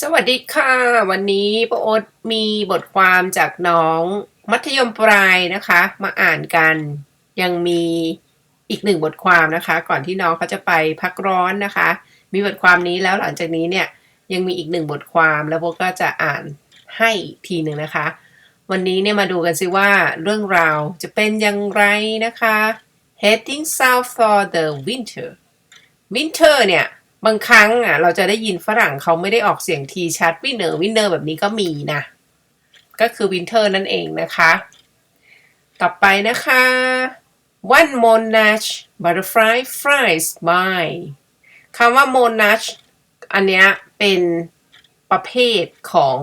สวัสดีค่ะ วันนี้ป้าโอ๊ตมีบทความจากน้องมัธยมปลายนะคะ มาอ่านกันยังมีอีกหนึ่งบทความนะคะ ก่อนที่น้องเขาจะไปพักร้อนนะคะ มีบทความนี้แล้วหลังจากนี้เนี่ยยังมีอีกหนึ่งบทความแล้วโบก็จะอ่านให้อีกทีหนึ่งนะคะ วันนี้เนี่ยมาดูกันซิว่าเรื่องราวจะเป็นอย่างไรนะคะ heading south for the winter winter เนี่ย บางครั้งอะเราจะได้ยินฝรั่งเขาไม่ได้ออกเสียงทีชัดวินเนอร์วินเนอร์แบบนี้ก็มีนะ ก็คือวินเทอร์นั่นเองนะคะ ต่อไปนะคะ one monarch butterfly flies by คำว่า monarch อันเนี้ยเป็นประเภทของ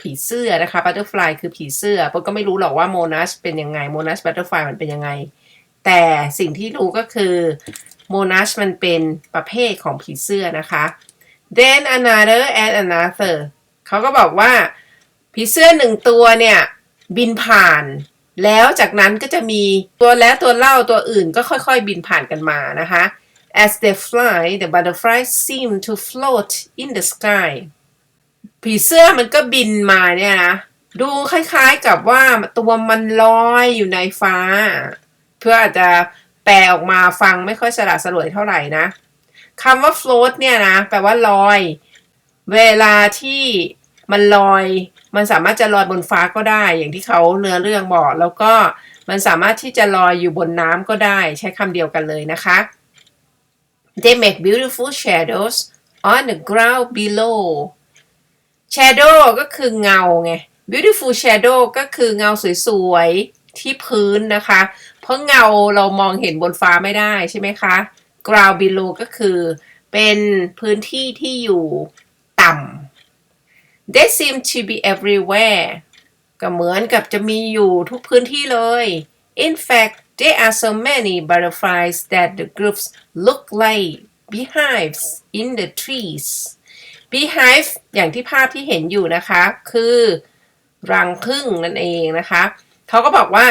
ผีเสื้อนะคะ butterfly คือผีเสื้อปนก็ไม่รู้หรอกว่า monarch เป็นยังไง monarch butterfly มันเป็นยังไง แต่สิ่งที่รู้ก็คือ โมนัชมันเป็นประเภทของผีเสื้อนะคะ then another and another เขาก็บอกว่าผีเสื้อหนึ่งตัวเนี่ยบินผ่าน แล้วจากนั้นก็จะมีตัวแล้วตัวเล่าตัวอื่นก็ค่อยๆบินผ่านกันมานะคะ as they fly the butterflies seem to float in the sky ผีเสื้อมันก็บินมาเนี่ยนะดูคล้ายๆกับว่าตัวมันลอยอยู่ในฟ้า เพื่ออาจจะ แปลออกมาฟังไม่ค่อยสละสลวยเท่าไหร่นะคำว่า float เนี่ยนะ แปลว่าลอย เวลาที่มันลอย มันสามารถจะลอยบนฟ้าก็ได้ อย่างที่เขาเนื้อเรื่องบอก แล้วก็มันสามารถที่จะลอยอยู่บนน้ำก็ได้ ใช้คำเดียวกันเลยนะคะ they make beautiful shadows on the ground below shadow ก็คือเงาไง beautiful shadow ก็คือเงาสวยๆ ที่พื้นนะคะ เพราะเงาเรามองเห็นบนฟ้าไม่ได้ใช่ไหมคะ ground below ก็คือเป็นพื้นที่ที่อยู่ต่ำ they seem to be everywhere ก็เหมือนกับจะมีอยู่ทุกพื้นที่เลย in fact there are so many butterflies that the groups look like beehives in the trees beehive อย่างที่ภาพที่เห็นอยู่นะคะ คือ รังผึ้งนั่นเองนะคะ เขาก็บอกว่า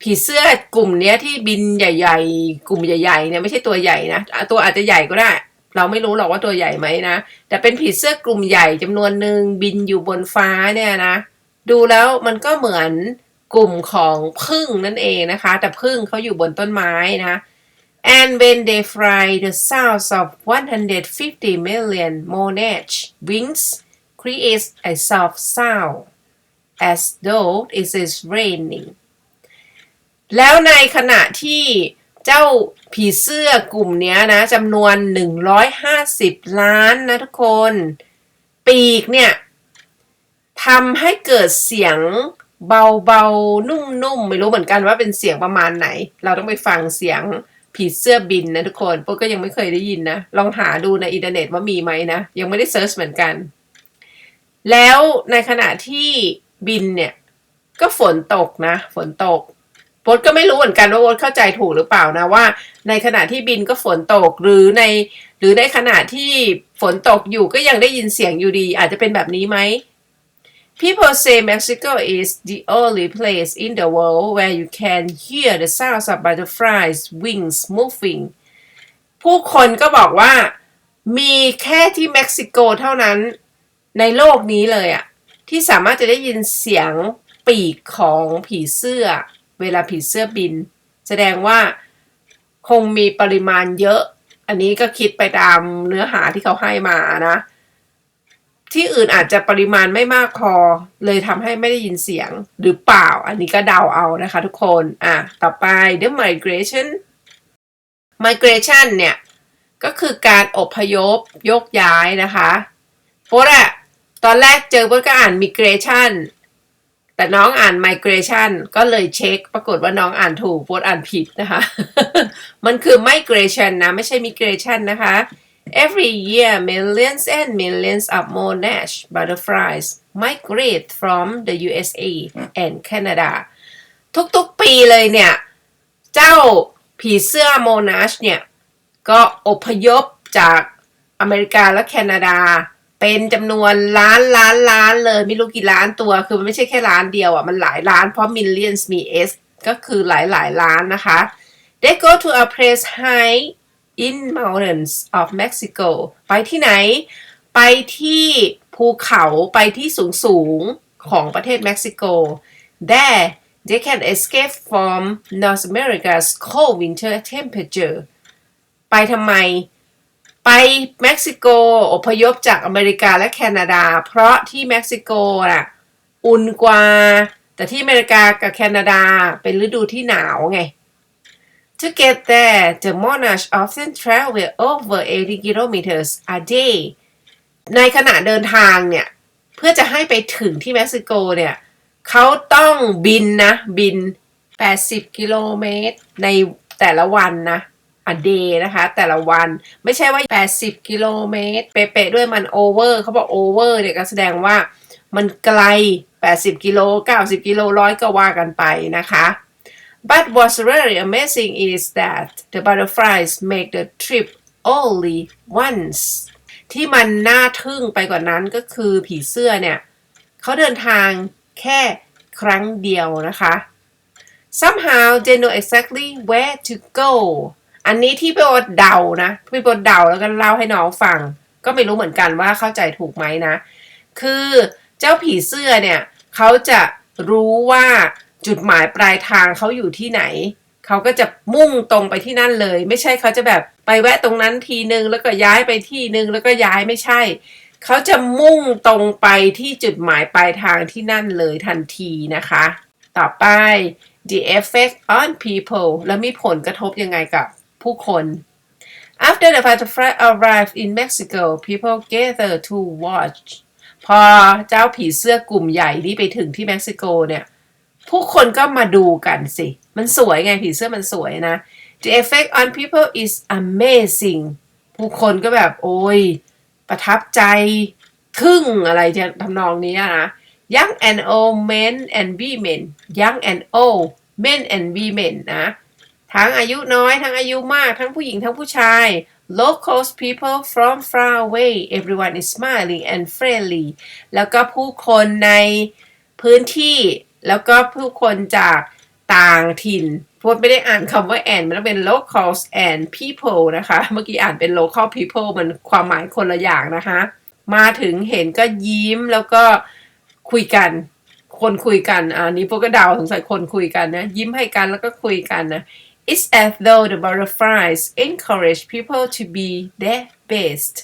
ผีเสื้อกลุ่มเนี้ยที่บินใหญ่ ๆ กลุ่มใหญ่ๆเนี่ยไม่ใช่ตัวใหญ่นะตัวอาจจะใหญ่ก็ได้ เราไม่รู้หรอกว่าตัวใหญ่ไหมนะแต่เป็นผีเสื้อกลุ่มใหญ่จำนวนหนึ่งบินอยู่บนฟ้าเนี่ยนะ ดูแล้วมันก็เหมือนกลุ่มของพึ่งนั่นเองนะคะ แต่พึ่งเขาอยู่บนต้นไม้นะ and when they fly the sounds of 150 million monarch wings creates a soft sound as though it is raining แล้วในขณะที่เจ้าผีเสื้อกลุ่มเนี้ยนะจำนวน 150 ล้านนะทุกคน ปีกเนี่ยทำให้เกิดเสียงเบาๆ นุ่มๆ ไม่รู้เหมือนกันว่าเป็นเสียงประมาณไหน เราต้องไปฟังเสียงผีเสื้อบินนะทุกคนพวกก็ยังไม่เคยได้ยินนะ ลองหาดูในอินเทอร์เน็ตว่ามีไหมนะ ยังไม่ได้เซิร์ชเหมือนกัน แล้วในขณะที่บินเนี่ย ก็ฝนตกนะ ฝนตก โบทก็ไม่รู้เหมือนกันว่าโบทเข้าใจถูกหรือเปล่านะว่า ในขณะที่บินก็ฝนตกหรือใน หรือในขณะที่ฝนตกอยู่ก็ยังได้ยินเสียงอยู่ดี อาจจะเป็นแบบนี้ไหม People say Mexico is the only place in the world where you can hear the sounds of butterflies wings moving ผู้คนก็บอกว่า มีแค่ที่เม็กซิโกเท่านั้นในโลกนี้เลยอะที่สามารถจะได้ยินเสียงปีกของผีเสื้อ เวลาผีเสื้อบิน แสดงว่าคงมีปริมาณเยอะ อันนี้ก็คิดไปตามเนื้อหาที่เขาให้มานะ ที่อื่นอาจจะปริมาณไม่มากพอ เลยทำให้ไม่ได้ยินเสียงหรือเปล่า อันนี้ก็เดาเอานะคะทุกคน อะ ต่อไป the migration migration เนี่ย ก็คือการอพยพยกย้ายนะคะโป๊ดอะตอนแรกเจอโป๊ดก็อ่าน migration แต่น้องอ่าน migration ก็เลยเช็ค ปรากฏว่าน้องอ่านถูกโป๊ดอ่านผิดนะคะ มันคือ migration นะ ไม่ใช่ migration นะคะ Every year millions and millions of monarch butterflies migrate from the USA and Canada ทุกๆปีเลยเนี่ย เจ้าผีเสื้อโมนาชเนี่ย ก็อพยพจากอเมริกาและแคนาดา เป็นจำนวนล้านล้านล้านเลยไม่รู้กี่ล้านตัว คือมันไม่ใช่แค่ล้านเดียวอะมันหลายล้านเพราะ millions มี s ก็คือหลายหลายล้านนะคะ they go to a place high in mountains of Mexico ไปที่ไหน ไปที่ภูเขาไปที่สูงสูงของประเทศเม็กซิโก there they can escape from North America's cold winter temperature ไปทำไม ไปเม็กซิโกอพยพจากอเมริกาและแคนาดา เพราะที่เม็กซิโกน่ะอุ่นกว่า แต่ที่อเมริกากับแคนาดาเป็นฤดูที่หนาวไง To get there, the monarch often travel over 80 kilometers a day. ในขณะเดินทางเนี่ย เพื่อจะให้ไปถึงที่เม็กซิโกเนี่ยเขาต้องบินนะ บิน 80 กิโลเมตรในแต่ละวันนะ a day นะคะ แต่ละวันไม่ใช่ว่า 80 กิโลเมตร เป๊ะๆด้วยมัน over เขาบอก over เนี่ยก็แสดงว่ามันไกล 80 กิโล 90 กิโลร้อยก็ว่ากันไปนะคะ But what's really amazing is that the butterflies make the trip only once ที่มันน่าทึ่งไปกว่านั้นก็คือผีเสื้อเนี่ยเขาเดินทางแค่ครั้งเดียวนะคะ somehow they know exactly where to go อันนี้ที่พี่โอ๊ตเดานะพี่โอ๊ตเดาแล้วก็เล่าให้น้องฟัง ก็ไม่รู้เหมือนกันว่าเข้าใจถูกไหมนะ คือเจ้าผีเสื้อเนี่ยเขาจะรู้ว่าจุดหมายปลายทางเขาอยู่ที่ไหนเขาก็จะมุ่งตรงไปที่นั่นเลย ไม่ใช่เขาจะแบบไปแวะตรงนั้นทีนึงแล้วก็ย้ายไปที่นึงแล้วก็ย้ายไม่ใช่เขาจะมุ่งตรงไปที่จุดหมายปลายทางที่นั่นเลยทันทีนะคะ ต่อไป the effect on people แล้วมีผลกระทบยังไงกับ ผู้คน After the butterfly arrived in Mexico, people gather to watch. พอเจ้าผีเสื้อกลุ่มใหญ่ที่ไปถึงที่เม็กซิโกเนี่ย ผู้คนก็มาดูกันสิ มันสวยไงผีเสื้อมันสวยนะ The effect on people is amazing ผู้คนก็แบบโอ้ย ประทับใจทึ่งอะไรจะทำนองนี้นะ Young and old men and women Young and old men and women นะ ทั้งอายุน้อย ทั้งอายุมาก ทั้งผู้หญิงทั้งผู้ชาย locals people from far away everyone is smiling and friendly แล้วก็ผู้คนในพื้นที่แล้วก็ผู้คนจากต่างถิ่นพูดไม่ได้อ่านคำว่า and มันต้องเป็น locals and people นะคะ เมื่อกี้อ่านเป็น local people มันความหมายคนละอย่างนะคะ มาถึงเห็นก็ยิ้มแล้วก็คุยกัน คนคุยกัน อันนี้พวกก็เดาสงสัยคนคุยกันนะ ยิ้มให้กันแล้วก็คุยกันนะ It's as though the butterflies encourage people to be their best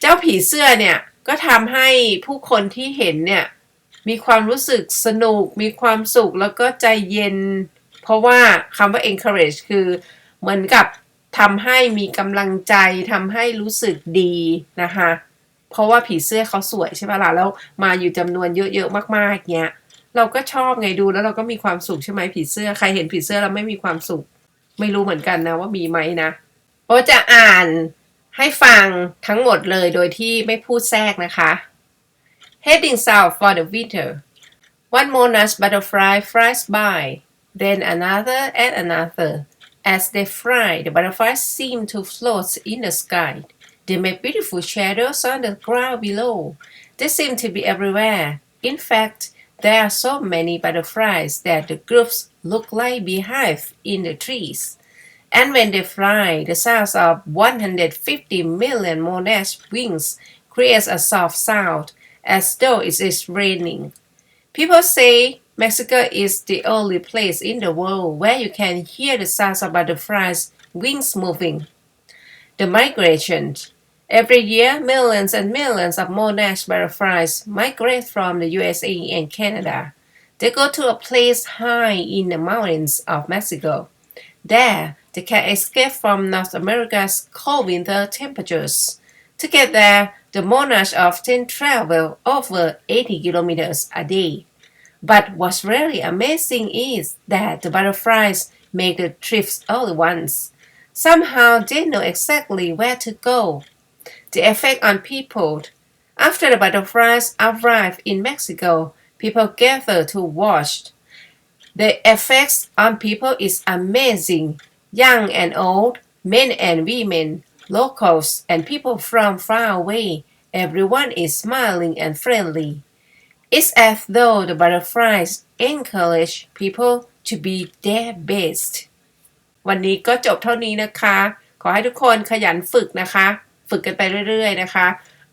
เจ้าผีเสื้อเนี่ยก็ทำให้ผู้คนที่เห็นเนี่ยมีความรู้สึกสนุก มีความสุขแล้วก็ใจเย็น เพราะว่าคำว่า encourage คือเหมือนกับทำให้มีกำลังใจทำให้รู้สึกดีนะคะ เพราะว่าผีเสื้อเขาสวยใช่ไหมล่ะแล้วมาอยู่จำนวนเยอะๆมากๆเงี้ยเราก็ชอบไงดูแล้วเราก็มีความสุขใช่ไหมผีเสื้อใครเห็นผีเสื้อแล้วไม่มีความสุข ไม่รู้เหมือนกันนะว่ามีไหมนะโอจะอ่านให้ฟังทั้งหมดเลยโดยที่ไม่พูดแทรกนะคะ Heading south for the winter One monarch butterfly flies by then another and another As they fly the butterflies seem to float in the sky They make beautiful shadows on the ground below They seem to be everywhere In fact there are so many butterflies that the groups look like beehives in the trees. And when they fly, the sounds of 150 million monarch wings creates a soft sound as though it is raining. People say Mexico is the only place in the world where you can hear the sounds of butterflies' wings moving. The migration. Every year, millions and millions of monarch butterflies migrate from the USA and Canada. They go to a place high in the mountains of Mexico. There, they can escape from North America's cold winter temperatures. To get there, the monarchs often travel over 80 kilometers a day. But what's really amazing is that the butterflies make the trips only once. Somehow they know exactly where to go. The effect on people. After the butterflies arrive in Mexico, people gather to watch. The effects on people is amazing. Young and old, men and women, locals and people from far away, everyone is smiling and friendly. It's as though the butterflies encourage people to be their best. วันนี้ก็จบเท่านี้นะคะ ขอให้ทุกคนขยันฝึกนะคะ ฝึกกันไปเรื่อยๆนะคะ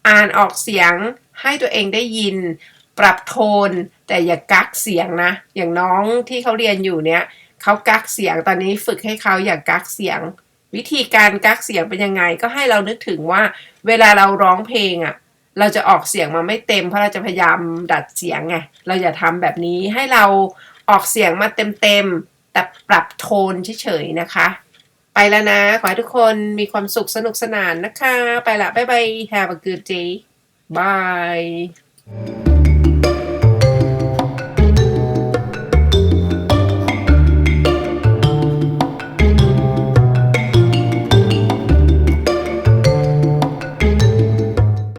อ่านออกเสียงให้ตัวเองได้ยิน ปรับโทน แต่อย่ากักเสียงนะ อย่างน้องที่เขาเรียนอยู่เนี่ยเขากักเสียงตอนนี้ฝึกให้เขาอย่ากักเสียง วิธีการกักเสียงเป็นยังไงก็ให้เรานึกถึงว่า เวลาเราร้องเพลงอะ่ะเราจะออกเสียงมาไม่เต็ม เพราะเราจะพยายามดัดเสียงไงเราอย่าทำแบบนี้ให้เราออกเสียงมาเต็มๆแต่ปรับโทนเฉยๆนะคะ ไปแล้วนะ ขอให้ทุกคนมีความสุขสนุกสนานนะคะ ไปละ บ๊ายบาย have a good day bye